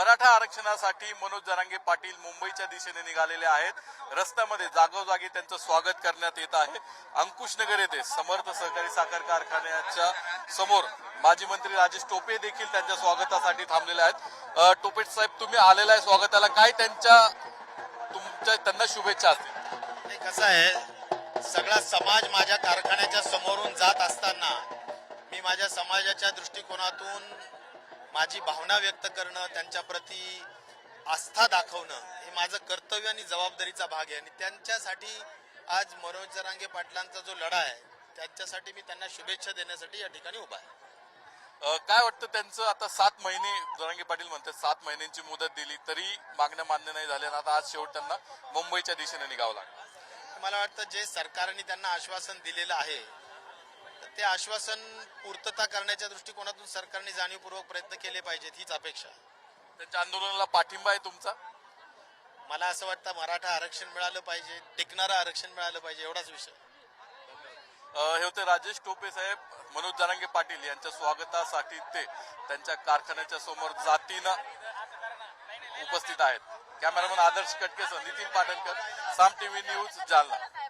मराठा आरक्षणासाठी मनोज जरांगे पाटील मुंबईच्या दिशेने निघालेले आहेत. रस्त्यामध्ये जागोजागी त्यांचं स्वागत करण्यात येत आहे. अंकुशनगर येथे समर्थ सहकारी साखर कारखान्याच्या समोर माजी मंत्री राजेश टोपे देखील त्यांच्या स्वागतासाठी थांबलेले आहेत. टोपे साहेब तुम्ही आलेला आहे स्वागताला. काय त्यांच्या तुमच्या त्यांना शुभेच्छा असतील? कसं आहे सगळा समाज माझ्या कारखान्याच्या समोरून जात असताना मी माझ्या समाजाच्या दृष्टिकोनातून माझी भावना व्यक्त करणं त्यांच्या प्रती आस्था दाखवणं हे माझं कर्तव्य आणि जबाबदारीचा भाग आहे. आणि त्यांच्यासाठी आज मनोज जरांगे पाटलांचा जो लढा आहे त्यांच्यासाठी मी त्यांना शुभेच्छा देण्यासाठी या ठिकाणी उभा आहे. काय वाटतं त्यांचं? आता सात महिने जरांगे पाटील म्हणतात सात महिन्यांची मुदत दिली तरी मागण्या मान्य नाही आणि आता आज शेवट त्यांना मुंबईच्या दिशेने निघावं लागलं मला वाटतं जे सरकारने त्यांना आश्वासन दिलेलं आहे ते आश्वासन पूर्तता करण्याच्या दृष्टिकोनातून सरकारने जाणीवपूर्वक प्रयत्न केले पाहिजेत हीच अपेक्षा आहे. त्यांच्या आंदोलनाला पाठिंबा आहे तुमचा? मला असं वाटतं मराठा आरक्षण मिळालं पाहिजे टिकणारं आरक्षण मिळालं पाहिजे एवढाच विषय. अ, हे होते राजेश टोपे साहेब मनोज जरांगे पाटील यांच्या स्वागतासाठी ते त्यांच्या कारखान्याच्या समोर जातीनं उपस्थित आहेत. कॅमेरामन आदर्श कटकेसह नितीन पाटणकर साम टीव्ही न्यूज जालना.